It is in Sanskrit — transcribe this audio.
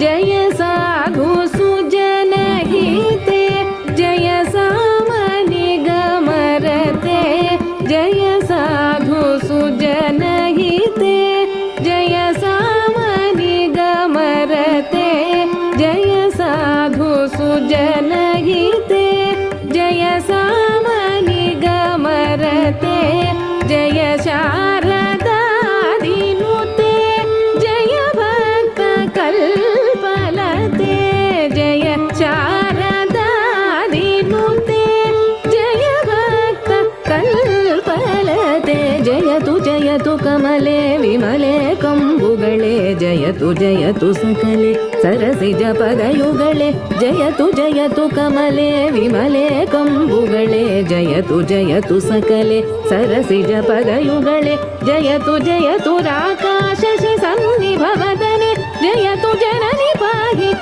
जय साधु सुजनहिते जय सामनि गमरते जय साधु सुजनहिते जय सामनि गमरते जय साधु सुजनहिते जय सामनि गमरते जय शारदादिनुते जयतु कमले विमले कम्बुगळे जयतु जयतु सकले सरसिज पदयुगळे जयतु जयतु कमले विमले कम्बुगळे जयतु जयतु सकले सरसिज पदयुगळे जयतु जयतु राकाशशि सन्निभवदने जयतु जननि पाहि